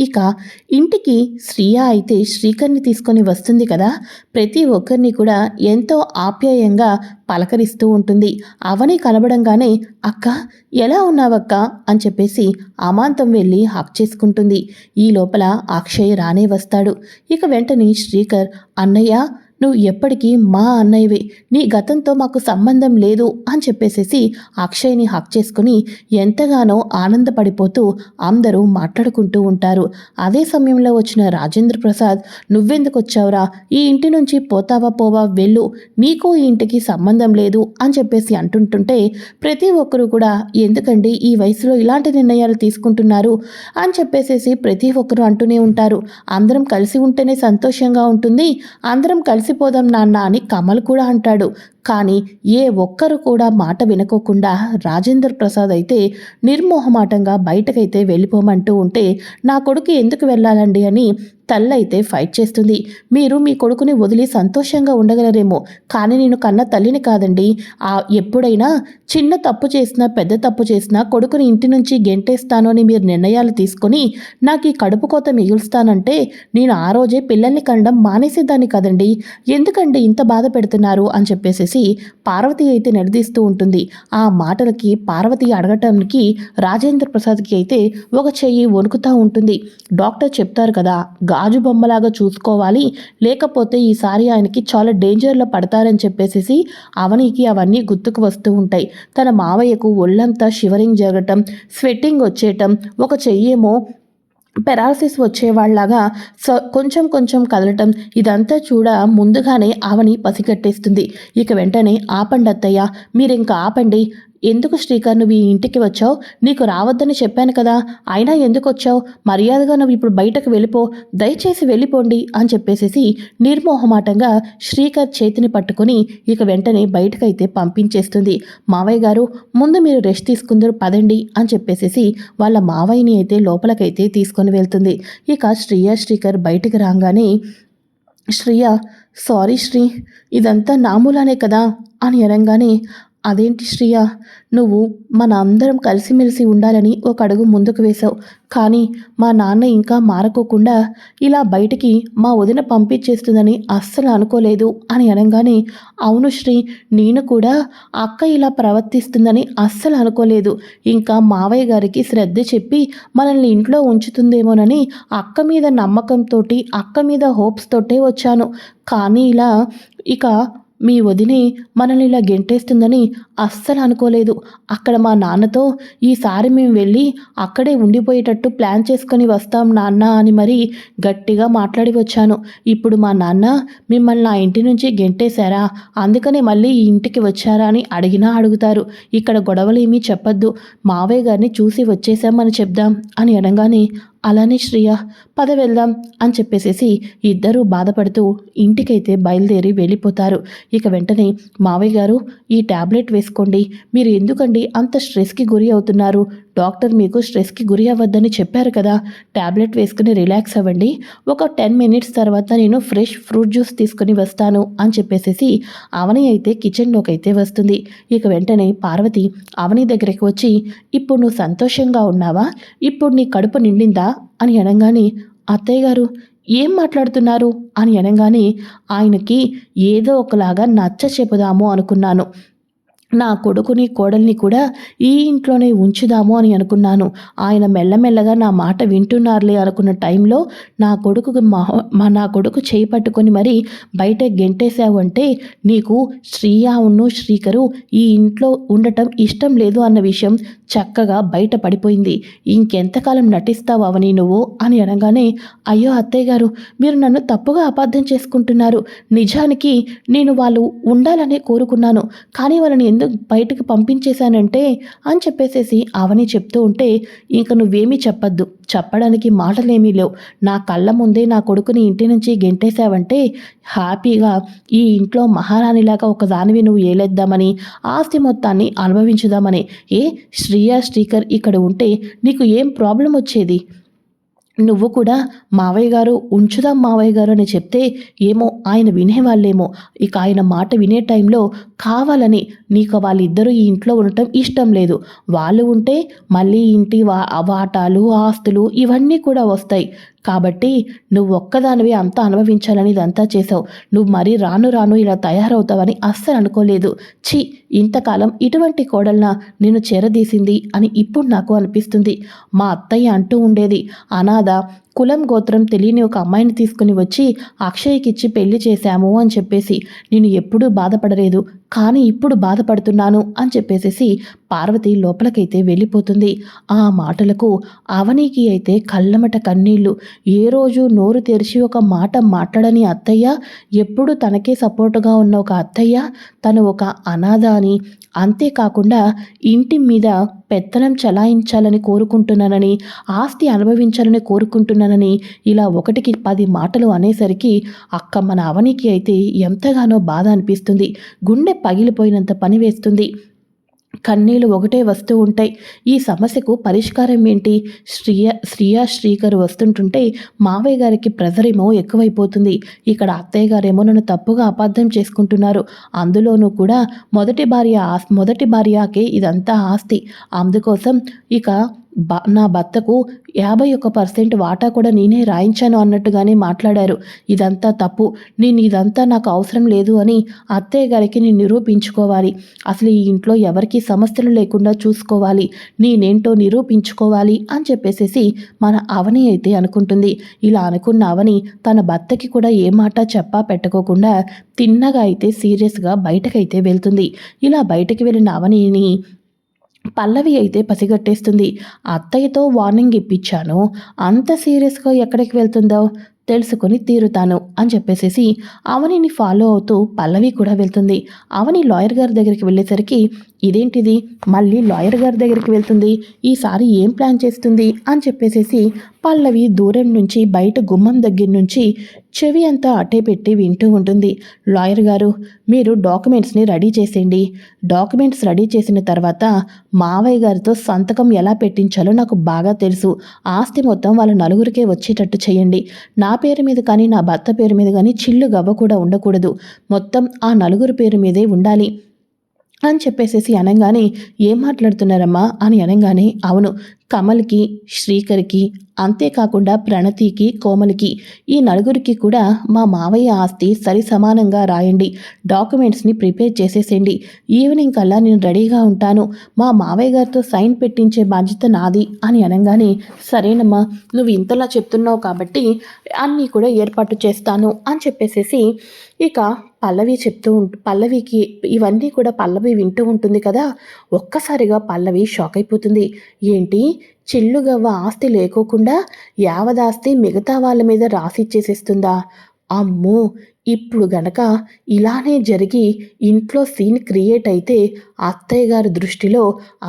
ఇక ఇంటికి శ్రీయ అయితే శ్రీకర్ని తీసుకొని వస్తుంది కదా. ప్రతి ఒక్కరిని కూడా ఎంతో ఆప్యాయంగా పలకరిస్తూ ఉంటుంది. అవని కలబడంగానే అక్క ఎలా ఉన్నావక్క? అని చెప్పేసి అమాంతం వెళ్ళి హక్ చేసుకుంటుంది. ఈ లోపల అక్షయ్ రానే వస్తాడు. ఇక వెంటనే శ్రీకర్ అన్నయ్య నువ్వు ఎప్పటికీ మా అన్నయ్యవే. నీ గతంతో మాకు సంబంధం లేదు అని చెప్పేసేసి అక్షయ్ని హక్ చేసుకుని ఎంతగానో ఆనందపడిపోతూ అందరూ మాట్లాడుకుంటూ ఉంటారు. అదే సమయంలో వచ్చిన రాజేంద్ర ప్రసాద్ నువ్వెందుకు వచ్చావురా? ఈ ఇంటి నుంచి పోతావా పోవా? వెళ్ళు. నీకు ఈ ఇంటికి సంబంధం లేదు అని చెప్పేసి అంటుంటుంటే ప్రతి ఒక్కరూ కూడా ఎందుకండి ఈ వయసులో ఇలాంటి నిర్ణయాలు తీసుకుంటున్నారు? అని చెప్పేసేసి ప్రతి ఒక్కరూ అంటూనే ఉంటారు. అందరం కలిసి ఉంటేనే సంతోషంగా ఉంటుంది. అందరం కలిసి కలిసిపోదాం నాన్న అని కమల్ కూడా అంటాడు. కానీ ఏ ఒక్కరు కూడా మాట వినుకోకుండా రాజేంద్ర ప్రసాద్ అయితే నిర్మోహమాటంగా బయటకైతే వెళ్ళిపోమంటూ ఉంటే నా కొడుకు ఎందుకు వెళ్ళాలండి అని తల్లైతే ఫైట్ చేస్తుంది. మీరు మీ కొడుకుని వదిలి సంతోషంగా ఉండగలరేమో కానీ నేను కన్న తల్లిని కాదండి. ఆ ఎప్పుడైనా చిన్న తప్పు చేసినా పెద్ద తప్పు చేసినా కొడుకుని ఇంటి నుంచి గెంటేస్తాను అని మీరు నిర్ణయాలు తీసుకొని నాకు ఈ కడుపు కోత మిగులుస్తానంటే నేను ఆ రోజే పిల్లల్ని కనడం మానేసేదాన్ని కదండి. ఎందుకండి ఇంత బాధ పెడుతున్నారు అని చెప్పేసి చెప్పేసేసి పార్వతి అయితే నిలదీస్తూ ఉంటుంది. ఆ మాటలకి పార్వతి అడగటానికి రాజేంద్ర ప్రసాద్కి అయితే ఒక చెయ్యి వణుకుతూ ఉంటుంది. డాక్టర్ చెప్తారు కదా గాజు బొమ్మలాగా చూసుకోవాలి. లేకపోతే ఈసారి ఆయనకి చాలా డేంజర్లో పడతారని చెప్పేసి అవనికి అవన్నీ గుర్తుకు వస్తూ ఉంటాయి. తన మావయ్యకు ఒళ్ళంతా షివరింగ్ జరగటం స్వెట్టింగ్ వచ్చేయటం ఒక చెయ్యేమో పెరాలసిస్ వచ్చేవాళ్ళాగా సో కొంచెం కొంచెం కదలటం ఇదంతా చూడ ముందుగానే ఆవని పసిగట్టేస్తుంది. ఇక వెంటనే ఆపండి అత్తయ్య మీరింక ఆపండి. ఎందుకు శ్రీకర్ నువ్వు ఈ ఇంటికి వచ్చావు? నీకు రావద్దని చెప్పాను కదా. అయినా ఎందుకు వచ్చావు? మర్యాదగా నువ్వు ఇప్పుడు బయటకు వెళ్ళిపో. దయచేసి వెళ్ళిపోండి అని చెప్పేసేసి నిర్మోహమాటంగా శ్రీకర్ చేతిని పట్టుకుని ఇక వెంటనే బయటకైతే పంపించేస్తుంది. మావయ్య గారు ముందు మీరు రెస్ట్ తీసుకుందరు పదండి అని చెప్పేసేసి వాళ్ళ మావయ్యని అయితే లోపలకైతే తీసుకొని వెళ్తుంది. ఇక శ్రీయ శ్రీకర్ బయటకు రాగానే శ్రీయ సారీ శ్రీ ఇదంతా నామూలానే కదా అని అనగానే అదేంటి శ్రియ? నువ్వు మన అందరం కలిసిమెలిసి ఉండాలని ఒక అడుగు ముందుకు వేశావు. కానీ మా నాన్న ఇంకా మారకోకుండా ఇలా బయటికి మా వదిన పంపించేస్తుందని అస్సలు అనుకోలేదు అని అనగానే అవును శ్రీ నేను కూడా అక్క ఇలా ప్రవర్తిస్తుందని అస్సలు అనుకోలేదు. ఇంకా మావయ్య గారికి శ్రద్ధ చెప్పి మనల్ని ఇంట్లో ఉంచుతుందేమోనని అక్క మీద నమ్మకంతో అక్క మీద హోప్స్ తోటే వచ్చాను. కానీ ఇలా ఇక మీ వదిని మనల్ని ఇలా గెంటేస్తుందని అస్సలు అనుకోలేదు. అక్కడ మా నాన్నతో ఈసారి మేము వెళ్ళి అక్కడే ఉండిపోయేటట్టు ప్లాన్ చేసుకొని వస్తాం నాన్న అని మరీ గట్టిగా మాట్లాడి వచ్చాను. ఇప్పుడు మా నాన్న మిమ్మల్ని ఆ ఇంటి నుంచి గెంటేశారా? అందుకనే మళ్ళీ ఈ ఇంటికి వచ్చారా అని అడిగినా అడుగుతారు. ఇక్కడ గొడవలు ఏమీ చెప్పొద్దు. మావయ్య గారిని చూసి వచ్చేసామని చెప్దాం అని అనగానే అలానే శ్రియ పద వెళ్దాం అని చెప్పేసేసి ఇద్దరూ బాధపడుతూ ఇంటికైతే బయలుదేరి వెళ్ళిపోతారు. ఇక వెంటనే మావయ్య గారు ఈ ట్యాబ్లెట్ వేసుకోండి మీరు ఎందుకండి అంత స్ట్రెస్కి గురి అవుతున్నారు? డాక్టర్ మీకు స్ట్రెస్కి గురి అవ్వద్దని చెప్పారు కదా. ట్యాబ్లెట్ వేసుకుని రిలాక్స్ అవ్వండి. ఒక టెన్ మినిట్స్ తర్వాత నేను ఫ్రెష్ ఫ్రూట్ జ్యూస్ తీసుకుని వస్తాను అని చెప్పేసేసి అవని అయితే కిచెన్లోకి అయితే వస్తుంది. ఇక వెంటనే పార్వతి అవని దగ్గరికి వచ్చి ఇప్పుడు నువ్వు సంతోషంగా ఉన్నావా? ఇప్పుడు నీ కడుపు నిండిందా? అని అనగానే అత్తయ్య గారు ఏం మాట్లాడుతున్నారు? అని అనగానే ఆయనకి ఏదో ఒకలాగా నచ్చ చెబుదాము అనుకున్నాను. నా కొడుకుని కోడల్ని కూడా ఈ ఇంట్లోనే ఉంచుదాము అని అనుకున్నాను. ఆయన మెల్లమెల్లగా నా మాట వింటున్నారులే అనుకున్న టైంలో నా కొడుకు మా నా కొడుకు చేయి పట్టుకొని మరి బయట గెంటేశావు అంటే నీకు శ్రీయావును శ్రీకరు ఈ ఇంట్లో ఉండటం ఇష్టం లేదు అన్న విషయం చక్కగా బయట పడిపోయింది. ఇంకెంతకాలం నటిస్తావు అవని నువ్వు అని అనగానే అయ్యో అత్తయ్య గారు మీరు నన్ను తప్పుగా అపార్థం చేసుకుంటున్నారు. నిజానికి నేను వాళ్ళు ఉండాలనే కోరుకున్నాను. కానీ వాళ్ళని ఎందుకు బయటకు పంపించేశానంటే అని చెప్పేసేసి అవని చెప్తూ ఉంటే ఇంక నువ్వేమీ చెప్పద్దు. చెప్పడానికి మాటలేమీ లేవు. నా కళ్ళ ముందే నా కొడుకుని ఇంటి నుంచి గెంటేశావంటే హ్యాపీగా ఈ ఇంట్లో మహారాణిలాగా ఒకదానివి నువ్వు ఏలేద్దామని ఆస్తి మొత్తాన్ని అనుభవించుదామని ఏ శ్రీయా శ్రీకర్ ఇక్కడ ఉంటే నీకు ఏం ప్రాబ్లం వచ్చేది? నువ్వు కూడా మావయ్య గారు ఉంచుదాం మావయ్య గారు అని చెప్తే ఏమో ఆయన వినేవాళ్ళేమో. ఇక ఆయన మాట వినే టైంలో కావాలని నీకు వాళ్ళిద్దరూ ఈ ఇంట్లో ఉండటం ఇష్టం లేదు. వాళ్ళు ఉంటే మళ్ళీ ఇంటి వా వాటాలు ఆస్తులు ఇవన్నీ కూడా వస్తాయి. కాబట్టి నువ్వు ఒక్కదానివి అంతా అనుభవించాలని ఇదంతా చేసావు నువ్వు మరీ రాను రాను ఇలా తయారవుతావని అస్సలు అనుకోలేదు. ఛీ ఇంతకాలం ఇటువంటి కోడల్న నిన్ను చేరదీసింది అని ఇప్పుడు నాకు అనిపిస్తుంది. మా అత్తయ్య అంటూ ఉండేది. అనాథ కులం గోత్రం తెలియని ఒక అమ్మాయిని తీసుకుని వచ్చి అక్షయ్కిచ్చి పెళ్ళి చేశాము అని చెప్పేసి నేను ఎప్పుడూ బాధపడలేదు. కానీ ఇప్పుడు బాధపడుతున్నాను అని చెప్పేసేసి పార్వతి లోపలికైతే వెళ్ళిపోతుంది. ఆ మాటలకు అవనికి అయితే కళ్ళమట కన్నీళ్ళు. ఏ రోజు నోరు తెరిచి ఒక మాట మాట్లాడని అత్తయ్య ఎప్పుడు తనకే సపోర్టుగా ఉన్న ఒక అత్తయ్య తను ఒక అనాథ అని అంతేకాకుండా ఇంటి మీద పెత్తనం చలాయించాలని కోరుకుంటున్నానని ఆస్తి అనుభవించాలని కోరుకుంటున్నానని ఇలా ఒకటికి పది మాటలు అనేసరికి అక్క మన అవనికి అయితే ఎంతగానో బాధ అనిపిస్తుంది. గుండె పగిలిపోయినంత పని వేస్తుంది. కన్నీళ్ళు ఒకటే వస్తూ ఉంటాయి. ఈ సమస్యకు పరిష్కారం ఏంటి? శ్రీయ శ్రీయా శ్రీకర్ వస్తుంటుంటే మావయ్య గారికి ప్రెజర్ ఏమో ఎక్కువైపోతుంది. ఇక్కడ అత్తయ్య గారేమో నన్ను తప్పుగా అపార్థం చేసుకుంటున్నారు. అందులోనూ కూడా మొదటి భార్య ఆస్ మొదటి భార్యకే ఇదంతా ఆస్తి. అందుకోసం ఇక నా భర్తకు యాభై ఒక్క పర్సెంట్ వాటా కూడా నేనే రాయించాను అన్నట్టుగానే మాట్లాడారు. ఇదంతా తప్పు. నేను ఇదంతా నాకు అవసరం లేదు అని అత్తయ్య గారికి నేను నిరూపించుకోవాలి. అసలు ఈ ఇంట్లో ఎవరికి సమస్యలు లేకుండా చూసుకోవాలి. నేనేంటో నిరూపించుకోవాలి అని చెప్పేసేసి మన అవని అయితే అనుకుంటుంది. ఇలా అనుకున్న అవని తన భర్తకి కూడా ఏ మాట చెప్పా పెట్టుకోకుండా తిన్నగా అయితే సీరియస్గా బయటకైతే వెళ్తుంది. ఇలా బయటకు వెళ్ళిన అవనిని పల్లవి అయితే పసిగట్టేస్తుంది. అత్తయ్యతో వార్నింగ్ ఇప్పించాను. అంత సీరియస్గా ఎక్కడికి వెళ్తుందో తెలుసుకొని తీరుతాను అని చెప్పేసేసి అవనిని ఫాలో అవుతూ పల్లవి కూడా వెళ్తుంది. అవని లాయర్ గారి దగ్గరికి వెళ్ళేసరికి ఇదేంటిది? మళ్ళీ లాయర్ గారి దగ్గరికి వెళ్తుంది? ఈసారి ఏం ప్లాన్ చేస్తుంది? అని చెప్పేసేసి పల్లవి దూరం నుంచి బయట గుమ్మం దగ్గర నుంచి చెవి అంతా అట్టే పెట్టి వింటూ ఉంటుంది. లాయర్ గారు మీరు డాక్యుమెంట్స్ని రెడీ చేసేయండి. డాక్యుమెంట్స్ రెడీ చేసిన తర్వాత మావయ్య గారితో సంతకం ఎలా పెట్టించాలో నాకు బాగా తెలుసు. ఆస్తి మొత్తం వాళ్ళ నలుగురికే వచ్చేటట్టు చేయండి. నా పేరు మీద కానీ నా భర్త పేరు మీద కానీ చిల్లు గవ్వ కూడా ఉండకూడదు. మొత్తం ఆ నలుగురు పేరు మీదే ఉండాలి. అని చెప్పేసేసి అనగానే ఏం మాట్లాడుతున్నారమ్మా? అని అనగానే అవును కమల్కి శ్రీకర్కి అంతేకాకుండా ప్రణతికి కోమలికి ఈ నలుగురికి కూడా మా మావయ్య ఆస్తి సరి సమానంగా రాయండి. డాక్యుమెంట్స్ని ప్రిపేర్ చేసేసేయండి. ఈవినింగ్ కల్లా నేను రెడీగా ఉంటాను. మా మావయ్య గారితో సైన్ పెట్టించే బాధ్యత నాది అని అనగానే సరేనమ్మా నువ్వు ఇంతలా చెప్తున్నావు కాబట్టి అన్నీ కూడా ఏర్పాటు చేస్తాను అని చెప్పేసేసి ఇక పల్లవి చెప్తూ ఉంటు పల్లవికి ఇవన్నీ కూడా పల్లవి వింటూ ఉంటుంది కదా. ఒక్కసారిగా పల్లవి షాక్ అయిపోతుంది. ఏంటి? చిల్లుగవ్వ ఆస్తి లేకోకుండా యావదాస్తి మిగతా వాళ్ళ మీద రాసిచ్చేసేస్తుందా అమ్మో! ఇప్పుడు గనక ఇలానే జరిగి ఇంట్లో సీన్ క్రియేట్ అయితే అత్తయ్య గారి దృష్టిలో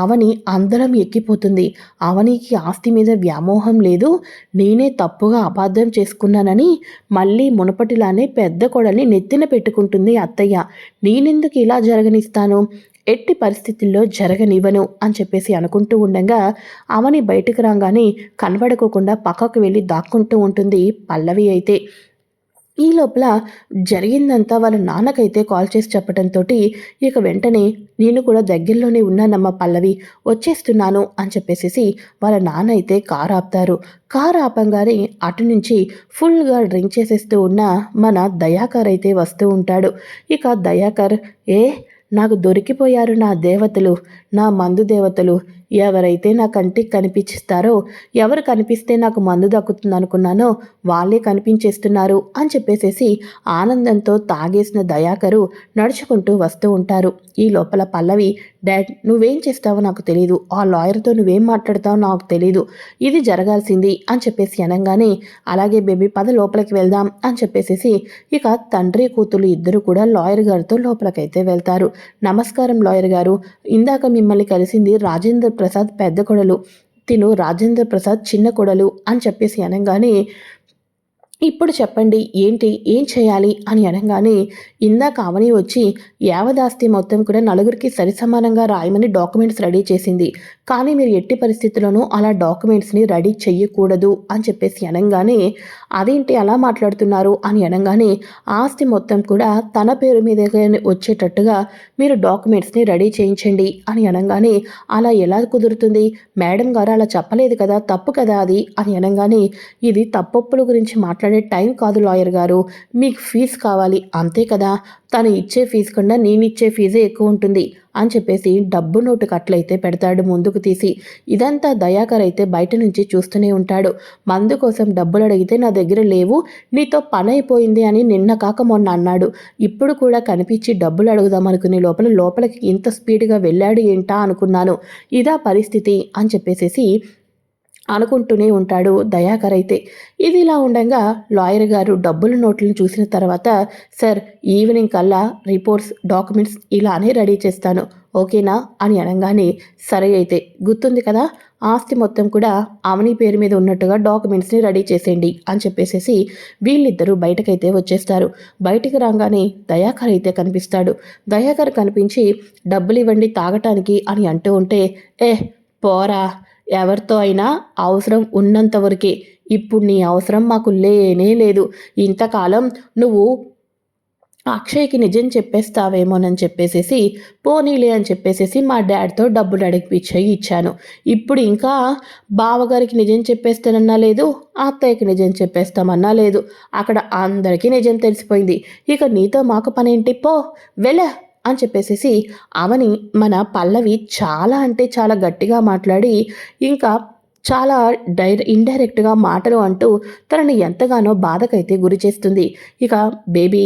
అవని అందరం ఎక్కిపోతుంది. అవనికి ఆస్తి మీద వ్యామోహం లేదు. నేనే తప్పుగా అబద్ధం చేసుకున్నానని మళ్ళీ మునపటిలానే పెద్ద కొడల్ని నెత్తిన పెట్టుకుంటుంది అత్తయ్య. నేనెందుకు ఇలా జరగనిస్తాను? ఎట్టి పరిస్థితుల్లో జరగనివ్వను అని చెప్పేసి అనుకుంటూ ఉండగా అవని బయటకు రాగానే కనబడుకోకుండా పక్కకు వెళ్ళి దాక్కుంటూ ఉంటుంది పల్లవి అయితే. ఈ లోపల జరిగిందంతా వాళ్ళ నాన్నకైతే కాల్ చేసి చెప్పడంతో ఇక వెంటనే నేను కూడా దగ్గరలోనే ఉన్నానమ్మ పల్లవి వచ్చేస్తున్నాను అని చెప్పేసి వాళ్ళ నాన్న అయితే కారు ఆపుతారు. కారు ఆపంగానే అటు నుంచి ఫుల్గా డ్రింక్ చేసేస్తూ ఉన్న మన దయాకర్ అయితే వస్తూ ఉంటాడు. ఇక దయాకర్ ఏ నాకు దొరికిపోయారు నా దేవతలు నా మందు దేవతలు ఎవరైతే నా కంటికి కనిపించిస్తారో ఎవరు కనిపిస్తే నాకు మందు దక్కుతుంది అనుకున్నానో వాళ్ళే కనిపించేస్తున్నారు అని చెప్పేసేసి ఆనందంతో తాగేసిన దయాకరు నడుచుకుంటూ వస్తూ ఉంటారు. ఈ లోపల పల్లవి డాడ్ నువ్వేం చేస్తావో నాకు తెలియదు ఆ లాయర్తో నువ్వేం మాట్లాడతావో నాకు తెలియదు ఇది జరగాల్సింది అని చెప్పేసి అనగానే అలాగే బేబీ పద లోపలికి వెళ్దాం అని చెప్పేసేసి ఇక తండ్రి కూతురు ఇద్దరు కూడా లాయర్ గారితో లోపలికైతే వెళ్తారు. నమస్కారం లాయర్ గారు. ఇందాక మిమ్మల్ని కలిసింది రాజేంద్ర ప్రసాద్ పెద్ద కొడలు. తిను రాజేంద్ర ప్రసాద్ చిన్న కొడలు అని చెప్పేసి అనగానే ఇప్పుడు చెప్పండి ఏంటి ఏం చేయాలి అని అనగానే ఇందాక అవని వచ్చి యావదాస్తి మొత్తం కూడా నలుగురికి సరిసమానంగా రాయమని డాక్యుమెంట్స్ రెడీ చేసింది. కానీ మీరు ఎట్టి పరిస్థితుల్లోనూ అలా డాక్యుమెంట్స్ని రెడీ చెయ్యకూడదు అని చెప్పేసి అనగానే అదేంటి అలా మాట్లాడుతున్నారు అని అనగానే ఆస్తి మొత్తం కూడా తన పేరు మీద వచ్చేటట్టుగా మీరు డాక్యుమెంట్స్ని రెడీ చేయించండి అని అనగానే అలా ఎలా కుదురుతుంది? మేడం గారు అలా చెప్పలేదు కదా తప్పు కదా అది అని అనగానే ఇది తప్పొప్పుల గురించి మాట్లాడే టైం కాదు లాయర్ గారు. మీకు ఫీజు కావాలి అంతే కదా? తను ఇచ్చే ఫీజు కన్నా నేను ఇచ్చే ఫీజే ఎక్కువ ఉంటుంది అని చెప్పేసి డబ్బు నోటు కట్లయితే పెడతాడు ముందుకు తీసి. ఇదంతా దయాకర్ అయితే బయట నుంచి చూస్తూనే ఉంటాడు. మందు కోసం డబ్బులు అడిగితే నా దగ్గర లేవు నీతో పని అయిపోయింది అని నిన్న కాక మొన్న అన్నాడు. ఇప్పుడు కూడా కనిపించి డబ్బులు అడుగుదాం అనుకునే లోపల లోపలికి ఇంత స్పీడ్గా వెళ్ళాడు ఏంటా అనుకున్నాను. ఇదా పరిస్థితి అని చెప్పేసేసి అనుకుంటూనే ఉంటాడు దయాకర్ అయితే. ఇది ఇలా ఉండగా లాయర్ గారు డబ్బుల నోట్లను చూసిన తర్వాత సార్ ఈవినింగ్ కల్లా రిపోర్ట్స్ డాక్యుమెంట్స్ ఇలానే రెడీ చేస్తాను. ఓకేనా? అని అనగానే సరే అయితే గుర్తుంది కదా? ఆస్తి మొత్తం కూడా అవని పేరు మీద ఉన్నట్టుగా డాక్యుమెంట్స్ని రెడీ చేసేయండి అని చెప్పేసేసి వీళ్ళిద్దరూ బయటకైతే వచ్చేస్తారు. బయటికి రాగానే దయాకర్ అయితే కనిపిస్తాడు. దయాకర్ కనిపించి డబ్బులు ఇవ్వండి తాగటానికి అని అంటూ ఉంటే ఏ పోరా ఎవరితో అయినా అవసరం ఉన్నంతవరకే ఇప్పుడు నీ అవసరం మాకు లేనే లేదు. ఇంతకాలం నువ్వు అక్షయ్కి నిజం చెప్పేస్తావేమోనని చెప్పేసేసి పోనీలే అని చెప్పేసేసి మా డాడ్తో డబ్బులు అడిగిపించాయి ఇచ్చాను. ఇప్పుడు ఇంకా బావగారికి నిజం చెప్పేస్తానన్నా లేదు అత్తయ్యకి నిజం చెప్పేస్తామన్నా లేదు. అక్కడ అందరికీ నిజం తెలిసిపోయింది. ఇక నీతో మాకు పనేంటి? పో వెళ్ళ. అని చెప్పేసేసి అవని మన పల్లవి చాలా అంటే చాలా గట్టిగా మాట్లాడి ఇంకా చాలా డైర ఇండైరెక్ట్గా మాటలు అంటూ తనని ఎంతగానో బాధకైతే గురి చేస్తుంది. ఇక బేబీ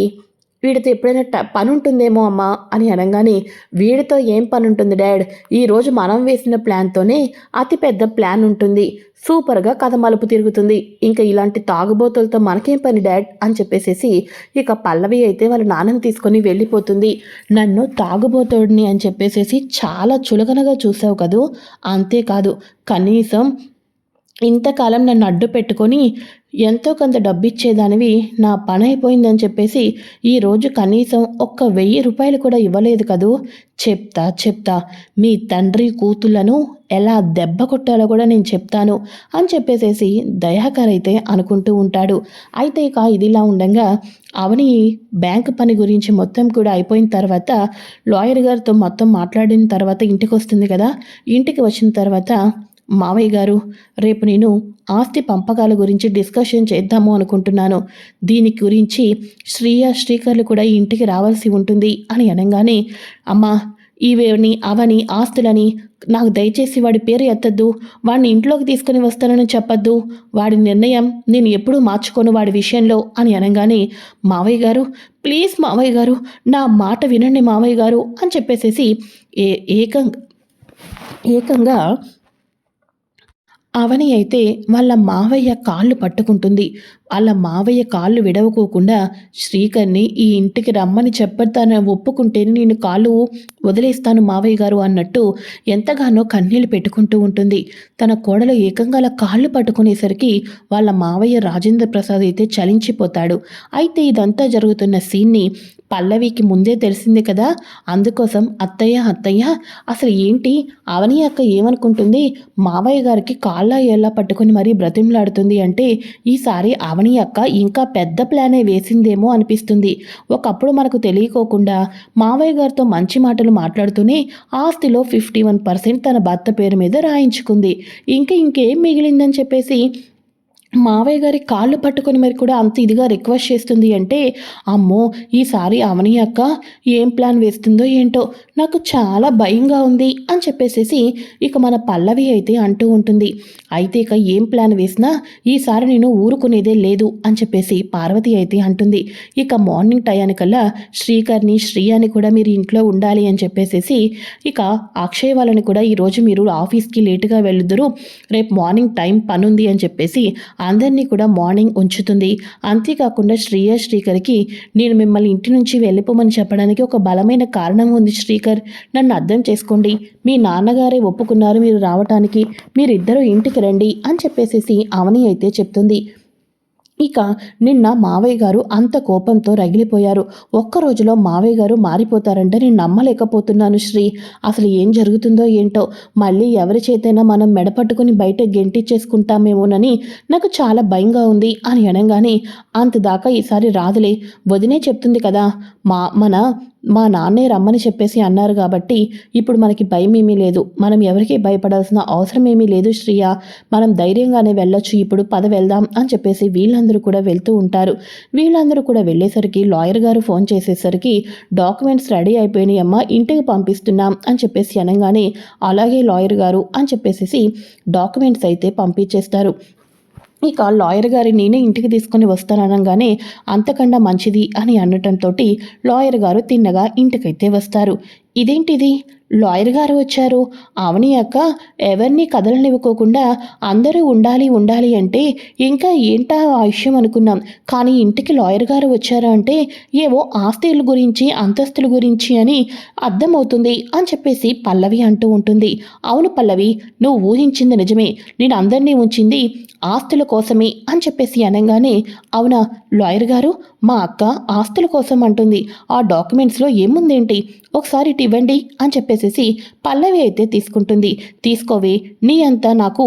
వీడితో ఎప్పుడైనా ట పని ఉంటుందేమో అమ్మా అని అనగానే వీడితో ఏం పని ఉంటుంది డాడ్ ఈరోజు మనం వేసిన ప్లాన్తోనే అతిపెద్ద ప్లాన్ ఉంటుంది సూపర్గా కథ మలుపు తిరుగుతుంది. ఇంకా ఇలాంటి తాగుబోతులతో మనకేం పని డాడ్? అని చెప్పేసేసి ఇక పల్లవి అయితే వాళ్ళ నాన్నని తీసుకొని వెళ్ళిపోతుంది. నన్ను తాగుబోతోడిని అని చెప్పేసేసి చాలా చులకనగా చూసావు కదూ? అంతేకాదు కనీసం ఇంతకాలం నన్ను అడ్డు పెట్టుకొని ఎంతో కొంత డబ్బిచ్చేదానివి నా పని అయిపోయిందని చెప్పేసి ఈరోజు కనీసం ఒక్క వెయ్యి రూపాయలు కూడా ఇవ్వలేదు కదూ. చెప్తా చెప్తా. మీ తండ్రి కూతుళ్ళను ఎలా దెబ్బ కొట్టాలో కూడా నేను చెప్తాను అని చెప్పేసేసి దయాకర్ అయితే అనుకుంటూ ఉంటాడు. అయితే ఇక ఇదిలా ఉండగా అవని బ్యాంక్ పని గురించి మొత్తం కూడా అయిపోయిన తర్వాత లాయర్ గారితో మొత్తం మాట్లాడిన తర్వాత ఇంటికి వస్తుంది కదా. ఇంటికి వచ్చిన తర్వాత మావయ్య గారు రేపు నేను ఆస్తి పంపకాల గురించి డిస్కషన్ చేద్దాము అనుకుంటున్నాను. దీని గురించి శ్రీయ శ్రీకర్లు కూడా ఇంటికి రావాల్సి ఉంటుంది అని అనగానే అమ్మా ఇవేని అవని ఆస్తులని నాకు దయచేసి వాడి పేరు ఎత్తద్దు వాడిని ఇంట్లోకి తీసుకుని వస్తానని చెప్పద్దు. వాడి నిర్ణయం నేను ఎప్పుడూ మార్చుకోను వాడి విషయంలో అని అనగానే మావయ్య గారు ప్లీజ్ మావయ్య గారు నా మాట వినండి మావయ్య గారు అని చెప్పేసేసి ఏ ఏకంగా ఏకంగా అవని అయితే వాళ్ళ మావయ్య కాళ్ళు పట్టుకుంటుంది. వాళ్ళ మావయ్య కాళ్ళు విడవకోకుండా శ్రీకర్ని ఈ ఇంటికి రమ్మని చెప్పతాను ఒప్పుకుంటేనే నేను కాళ్ళు వదిలేస్తాను మావయ్య గారు అన్నట్టు ఎంతగానో కన్నీళ్ళు పెట్టుకుంటూ ఉంటుంది. తన కోడలు ఏకంగా అలా కాళ్ళు పట్టుకునేసరికి వాళ్ళ మావయ్య రాజేంద్ర ప్రసాద్ అయితే చలించిపోతాడు. అయితే ఇదంతా జరుగుతున్న సీన్ని పల్లవికి ముందే తెలిసింది కదా? అందుకోసం అత్తయ్య అత్తయ్య అసలు ఏంటి? అవని అక్క ఏమనుకుంటుంది? మావయ్య గారికి కాళ్ళ ఎలా పట్టుకొని మరీ బ్రతిమలాడుతుంది అంటే ఈసారి అవని అక్క ఇంకా పెద్ద ప్లానే వేసిందేమో అనిపిస్తుంది. ఒకప్పుడు మనకు తెలియకోకుండా మావయ్య గారితో మంచి మాటలు మాట్లాడుతూనే ఆస్తిలో ఫిఫ్టీ వన్ పర్సెంట్ తన భర్త పేరు మీద రాయించుకుంది. ఇంకా ఇంకేం మిగిలిందని చెప్పేసి మావయ్య గారి కాళ్ళు పట్టుకొని మరి కూడా అంత ఇదిగా రిక్వెస్ట్ చేస్తుంది అంటే అమ్మో ఈసారి అవని అక్క ఏం ప్లాన్ వేస్తుందో ఏంటో నాకు చాలా భయంగా ఉంది అని చెప్పేసేసి ఇక మన పల్లవి అయితే అంటూ ఉంటుంది. అయితే ఇక ఏం ప్లాన్ వేసినా ఈసారి నేను ఊరుకునేదే లేదు అని చెప్పేసి పార్వతి అయితే అంటుంది. ఇక మార్నింగ్ టయానికల్లా శ్రీకర్ని శ్రీయాని కూడా మీరు ఇంట్లో ఉండాలి అని చెప్పేసేసి ఇక అక్షయ్ వాళ్ళని కూడా ఈరోజు మీరు ఆఫీస్కి లేటుగా వెళ్దురు రేపు మార్నింగ్ టైం పనుంది అని చెప్పేసి అందరినీ కూడా మార్నింగ్ ఉంచుతుంది. అంతేకాకుండా శ్రీయ శ్రీకర్కి నేను మిమ్మల్ని ఇంటి నుంచి వెళ్ళిపోమని చెప్పడానికి ఒక బలమైన కారణం ఉంది శ్రీకర్. నన్ను అర్థం చేసుకోండి. మీ నాన్నగారే ఒప్పుకున్నారు మీరు రావటానికి. మీరిద్దరూ ఇంటికి రండి అని చెప్పేసేసి అవని అయితే చెప్తుంది. ఇక నిన్న మావయ్య గారు అంత కోపంతో రగిలిపోయారు. ఒక్క రోజులో మావయ్య గారు మారిపోతారంటే నేను నమ్మలేకపోతున్నాను శ్రీ. అసలు ఏం జరుగుతుందో ఏంటో? మళ్ళీ ఎవరి చేతైనా మనం మెడపట్టుకుని బయట గెంటిచ్చేసుకుంటామేమోనని నాకు చాలా భయంగా ఉంది అని అనగానే అంతదాకా ఈసారి రాదులే వదినే చెప్తుంది కదా. మా మన మా నాన్నే రమ్మని చెప్పేసి అన్నారు కాబట్టి ఇప్పుడు మనకి భయం ఏమీ లేదు. మనం ఎవరికీ భయపడాల్సిన అవసరం ఏమీ లేదు శ్రీయ. మనం ధైర్యంగానే వెళ్ళొచ్చు. ఇప్పుడు పద వెళ్దాం అని చెప్పేసి వీళ్ళందరూ కూడా వెళ్తూ ఉంటారు. వీళ్ళందరూ కూడా వెళ్ళేసరికి లాయర్ గారు ఫోన్ చేసేసరికి డాక్యుమెంట్స్ రెడీ అయిపోయినాయి అమ్మ ఇంటికి పంపిస్తున్నాం అని చెప్పేసి అనగానే అలాగే లాయర్ గారు అని చెప్పేసి డాక్యుమెంట్స్ అయితే పంపించేస్తారు. ఇక లాయర్ గారి నేనే ఇంటికి తీసుకొని వస్తాననగానే అంతకన్నా మంచిది అని అనటంతో లాయర్ గారు తిన్నగా ఇంటికైతే వస్తారు. ఇదేంటిది? లాయర్ గారు వచ్చారు. అవని అక్క ఎవరిని కదలనివ్వకోకుండా అందరూ ఉండాలి ఉండాలి అంటే ఇంకా ఏంటా ఆ విషయం అనుకున్నాం. కానీ ఇంటికి లాయర్ గారు వచ్చారు అంటే ఏవో ఆస్తుల గురించి అంతస్తుల గురించి అని అర్థమవుతుంది అని చెప్పేసి పల్లవి అంటూ ఉంటుంది. అవును పల్లవి నువ్వు ఊహించింది నిజమే. నేను అందరినీ ఉంచింది ఆస్తుల కోసమే అని చెప్పేసి అనగానే అవునా లాయర్ గారు? మా అక్క ఆస్తుల కోసం అంటుంది. ఆ డాక్యుమెంట్స్లో ఏముందేంటి? ఒకసారి ఇటు ఇవ్వండి అని చెప్పేసేసి పల్లవి అయితే తీసుకుంటుంది. తీసుకోవే నీ అంతా నాకు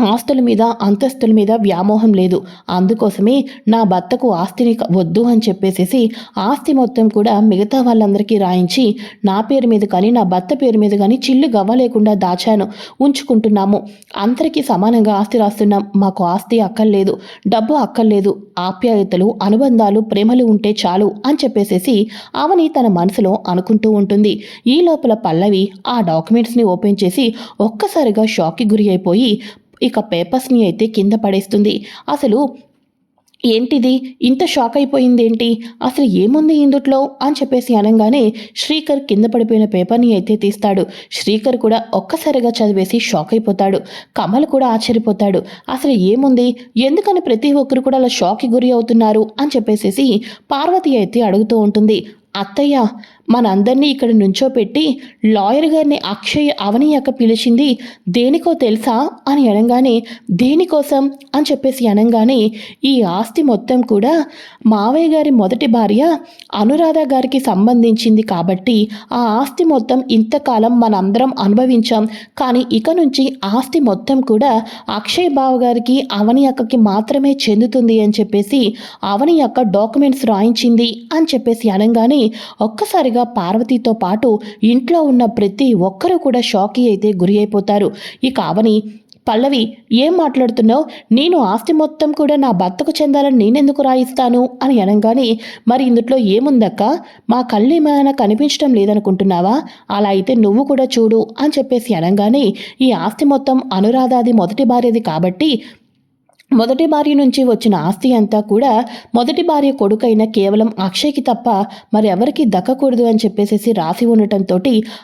ఆస్తుల మీద అంతస్తుల మీద వ్యామోహం లేదు. అందుకోసమే నా భర్తకు ఆస్తిని వద్దు అని చెప్పేసేసి ఆస్తి మొత్తం కూడా మిగతా వాళ్ళందరికీ రాయించి నా పేరు మీద కానీ నా భర్త పేరు మీద కానీ చిల్లు గవ్వ లేకుండా దాచాను. ఉంచుకుంటున్నాము. అందరికీ సమానంగా ఆస్తి రాస్తున్నాం. మాకు ఆస్తి అక్కర్లేదు. డబ్బు అక్కర్లేదు. ఆప్యాయతలు అనుబంధాలు ప్రేమలు ఉంటే చాలు అని చెప్పేసేసి అవని తన మనసులో అనుకుంటూ ఉంటుంది. ఈ లోపల పల్లవి ఆ డాక్యుమెంట్స్ని ఓపెన్ చేసి ఒక్కసారిగా షాక్కి గురి అయిపోయి ఇక పేపర్స్ని అయితే కింద పడేస్తుంది. అసలు ఏంటిది? ఇంత షాక్ అయిపోయింది ఏంటి అసలు ఏముంది ఇందుట్లో? అని చెప్పేసి అనగానే శ్రీకర్ కింద పడిపోయిన పేపర్ని అయితే తీస్తాడు. శ్రీకర్ కూడా ఒక్కసారిగా చదివేసి షాక్ అయిపోతాడు. కమల్ కూడా ఆశ్చర్యపోతాడు. అసలు ఏముంది? ఎందుకని ప్రతి ఒక్కరు కూడా అలా షాక్కి గురి అవుతున్నారు? అని చెప్పేసేసి పార్వతి అయితే అడుగుతూ ఉంటుంది. అత్తయ్య మనందరినీ ఇక్కడ నుంచోపెట్టి లాయర్ గారిని అక్షయ్ అవనీయక పిలిచింది దేనికో తెలుసా? అని అనగానే దేనికోసం? అని చెప్పేసి అనగానే ఈ ఆస్తి మొత్తం కూడా మావయ్య గారి మొదటి భార్య అనురాధ గారికి సంబంధించింది కాబట్టి ఆ ఆస్తి మొత్తం ఇంతకాలం మనందరం అనుభవించాం. కానీ ఇక నుంచి ఆస్తి మొత్తం కూడా అక్షయ్ బావ గారికి అవని అక్కకి మాత్రమే చెందుతుంది అని చెప్పేసి అవని అక్క డాక్యుమెంట్స్ రాయించింది అని చెప్పేసి అనగానే ఒక్కసారిగా పార్వతితో పాటు ఇంట్లో ఉన్న ప్రతి ఒక్కరూ కూడా షాకి అయితే గురి అయిపోతారు. ఇక అవని పల్లవి ఏం మాట్లాడుతున్నావు? నేను ఆస్తి మొత్తం కూడా నా భర్తకు చెందాలని నేనెందుకు రాయిస్తాను? అని అనగానే మరి ఇందులో ఏముందక్క? మా కళ్ళు ఏమైనా కనిపించడం లేదనుకుంటున్నావా? అలా అయితే నువ్వు కూడా చూడు అని చెప్పేసి అనగానే ఈ ఆస్తి మొత్తం అనురాధాది మొదటి భార్యది కాబట్టి మొదటి భార్య నుంచి వచ్చిన ఆస్తి అంతా కూడా మొదటి భార్య కొడుకైన కేవలం అక్షయ్కి తప్ప మరెవరికి దక్కకూడదు అని చెప్పేసేసి రాసి ఉండటంతో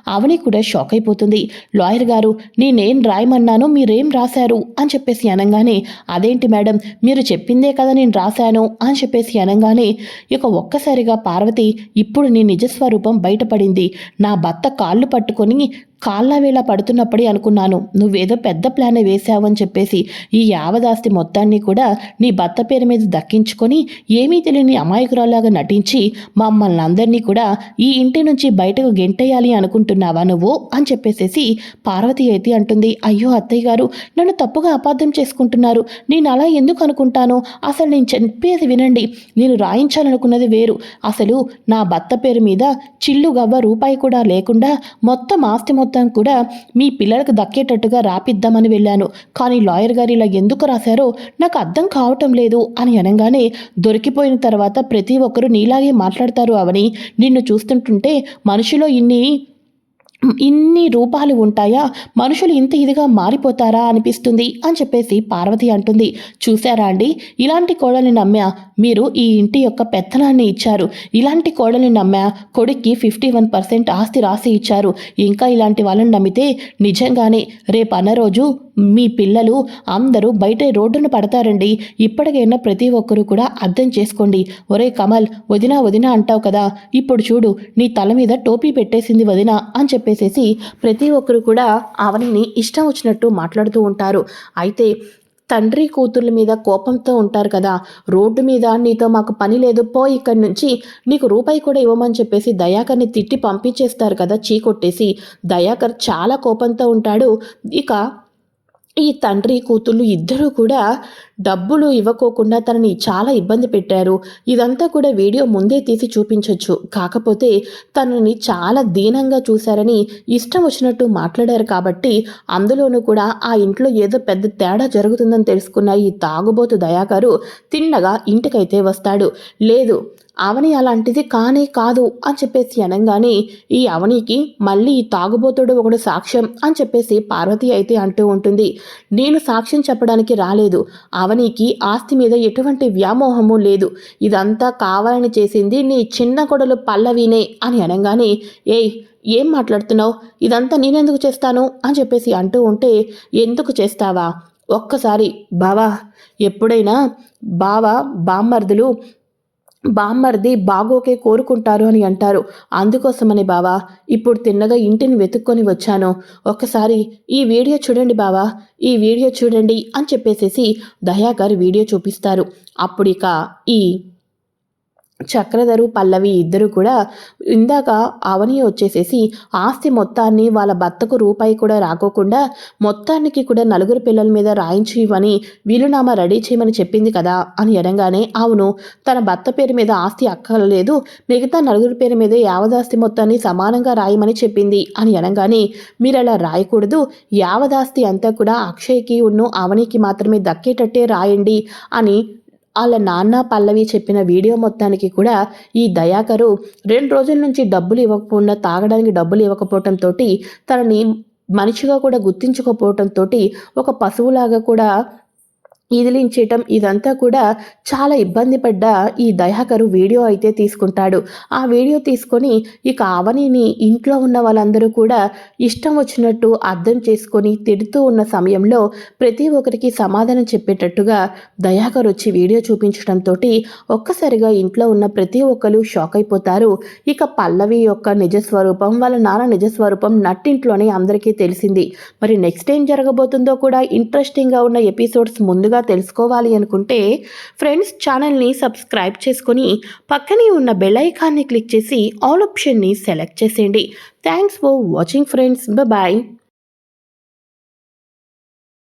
అవని కూడా షాక్ అయిపోతుంది. లాయర్ గారు నేనేం రాయమన్నాను మీరేం రాశారు? అని చెప్పేసి అనగానే అదేంటి మేడం మీరు చెప్పిందే కదా నేను రాశాను అని చెప్పేసి అనగానే ఇక ఒక్కసారిగా పార్వతి ఇప్పుడు నీ నిజస్వరూపం బయటపడింది. నా భర్త కాళ్ళు పట్టుకొని కాళ్ళ వేళ పడుతున్నప్పుడే అనుకున్నాను నువ్వేదో పెద్ద ప్లాన్ వేశావని చెప్పేసి ఈ యావదాస్తి మొత్తాన్ని కూడా నీ భర్త పేరు మీద దక్కించుకొని ఏమీ తెలియని అమాయకురాలాగా నటించి మమ్మల్ని అందరినీ కూడా ఈ ఇంటి నుంచి బయటకు గెంటేయాలి అనుకుంటున్నావా నువ్వు? అని చెప్పేసేసి పార్వతి అయితే అంటుంది అయ్యో అత్తయ్య గారు నన్ను తప్పుగా అపార్థం చేసుకుంటున్నారు. నేను అలా ఎందుకు అనుకుంటాను? అసలు నేను చెప్పేది వినండి. నేను రాయించాలనుకున్నది వేరు. అసలు నా భర్త పేరు మీద చిల్లుగవ్వ రూపాయి కూడా లేకుండా మొత్తం ఆస్తి మొత్తం కూడా మీ పిల్లలకు దక్కేటట్టుగా రాపిద్దామని వెళ్ళాను. కానీ లాయర్ గారు ఇలా ఎందుకు రాశారో నాకు అర్థం కావటం లేదు అని అనగానే దొరికిపోయిన తర్వాత ప్రతి ఒక్కరూ నీలాగే మాట్లాడతారు అవని. నిన్ను చూస్తుంటుంటే మనిషిలో ఇన్ని ఇన్ని రూపాలు ఉంటాయా? మనుషులు ఇంత ఇదిగా మారిపోతారా అనిపిస్తుంది అని చెప్పేసి పార్వతి అంటుంది. చూసారా అండి? ఇలాంటి కోడల్ని నమ్మా మీరు ఈ ఇంటి యొక్క పెత్తనాన్ని ఇచ్చారు. ఇలాంటి కోడల్ని నమ్మా కొడుక్కి ఫిఫ్టీ వన్ పర్సెంట్ ఆస్తి రాసి ఇచ్చారు. ఇంకా ఇలాంటి వాళ్ళని నమ్మితే నిజంగానే రేపు అన్న రోజు మీ పిల్లలు అందరూ బయట రోడ్డున పడతారండి. ఇప్పటికైనా ప్రతి ఒక్కరూ కూడా అర్థం చేసుకోండి. ఒరే కమల్ వదినా వదినా అంటావు కదా ఇప్పుడు చూడు నీ తల మీద టోపీ పెట్టేసింది వదినా అని చెప్పేసేసి ప్రతి ఒక్కరు కూడా అవనిని ఇష్టం వచ్చినట్టు మాట్లాడుతూ ఉంటారు. అయితే తండ్రి కూతుర్ల మీద కోపంతో ఉంటారు కదా రోడ్డు మీద నీతో మాకు పని లేదు పో ఇక్కడి నుంచి నీకు రూపాయి కూడా ఇవ్వమని చెప్పేసి దయాకర్ని తిట్టి పంపించేస్తారు కదా చీ కొట్టేసి దయాకర్ చాలా కోపంతో ఉంటాడు. ఇక ఈ తండ్రి కూతుళ్ళు ఇద్దరూ కూడా డబ్బులు ఇవ్వకోకుండా తనని చాలా ఇబ్బంది పెట్టారు. ఇదంతా కూడా వీడియో ముందే తీసి చూపించవచ్చు కాకపోతే తనని చాలా దీనంగా చూశారని ఇష్టం వచ్చినట్టు మాట్లాడారు కాబట్టి అందులోనూ కూడా ఆ ఇంట్లో ఏదో పెద్ద తేడా జరుగుతుందని తెలుసుకున్న ఈ తాగుబోతు దయాకరు తిన్నగా ఇంటికైతే వస్తాడు. లేదు అవని అలాంటిది కానే కాదు అని చెప్పేసి అనగానే ఈ అవనికి మళ్ళీ తాగుబోతుడు ఒకడు సాక్ష్యం అని చెప్పేసి పార్వతి అయితే అంటూ ఉంటుంది. నేను సాక్ష్యం చెప్పడానికి రాలేదు. అవనికి ఆస్తి మీద ఎటువంటి వ్యామోహము లేదు. ఇదంతా కావాలని చేసింది నీ చిన్న కొడలు పల్లవినే అని అనగానే ఏయ్ ఏం మాట్లాడుతున్నావు? ఇదంతా నేనెందుకు చేస్తాను? అని చెప్పేసి అంటూ ఉంటే ఎందుకు చేస్తావా? ఒక్కసారి బావా ఎప్పుడైనా బావ బామ్మర్దులు బామ్మర్ది బాగోకే కోరుకుంటారు అని అంటారు. అందుకోసమని బావా ఇప్పుడు తిన్నగా ఇంటిని వెతుక్కొని వచ్చాను. ఒక్కసారి ఈ వీడియో చూడండి బావా ఈ వీడియో చూడండి అని చెప్పేసేసి దయాగారు వీడియో చూపిస్తారు. అప్పుడు ఇక ఈ చక్రధరు పల్లవి ఇద్దరు కూడా ఇందాక అవని వచ్చేసేసి ఆస్తి మొత్తాన్ని వాళ్ళ భర్తకు రూపాయి కూడా రాకోకుండా మొత్తానికి కూడా నలుగురు పిల్లల మీద రాయించి ఇవ్వని వీలునామా రెడీ చేయమని చెప్పింది కదా అని అనగానే అవును తన భర్త పేరు మీద ఆస్తి అక్కర్లేదు మిగతా నలుగురు పేరు మీద యావదాస్తి మొత్తాన్ని సమానంగా రాయమని చెప్పింది అని అనగానే మీరు అలా రాయకూడదు యావదాస్తి అంతా కూడా అక్షయ్కి ఉన్ను అవనికి మాత్రమే దక్కేటట్టే రాయండి అని వాళ్ళ నాన్న పల్లవి చెప్పిన వీడియో మొత్తానికి కూడా ఈ దయాకరు రెండు రోజుల నుంచి డబ్బులు ఇవ్వకుండా తాగడానికి డబ్బులు ఇవ్వకపోవటంతో తనని మనిషిగా కూడా గుర్తించకపోవటంతో ఒక పశువులాగా కూడా ఇదిలించేయటం ఇదంతా కూడా చాలా ఇబ్బంది పడ్డ ఈ దయాకరు వీడియో అయితే తీసుకుంటాడు. ఆ వీడియో తీసుకొని ఇక అవనిని ఇంట్లో ఉన్న వాళ్ళందరూ కూడా ఇష్టం వచ్చినట్టు అర్థం చేసుకొని తిడుతూ ఉన్న సమయంలో ప్రతి ఒక్కరికి సమాధానం చెప్పేటట్టుగా దయాకర్ వచ్చి వీడియో చూపించడంతో ఒక్కసారిగా ఇంట్లో ఉన్న ప్రతి ఒక్కరు షాక్ అయిపోతారు. ఇక పల్లవి యొక్క నిజస్వరూపం వాళ్ళ నాన్న నిజస్వరూపం నట్టింట్లోనే అందరికీ తెలిసింది. మరి నెక్స్ట్ ఏం జరగబోతుందో కూడా ఇంట్రెస్టింగ్గా ఉన్న ఎపిసోడ్స్ ముందుగా తెలుసుకోవాలి అనుకుంటే ఫ్రెండ్స్ ఛానల్ని సబ్స్క్రైబ్ చేసుకొని పక్కనే ఉన్న బెల్ ఐకాన్ని క్లిక్ చేసి ఆల్ ఆప్షన్ని సెలెక్ట్ చేసేయండి. Thanks for watching friends. Bye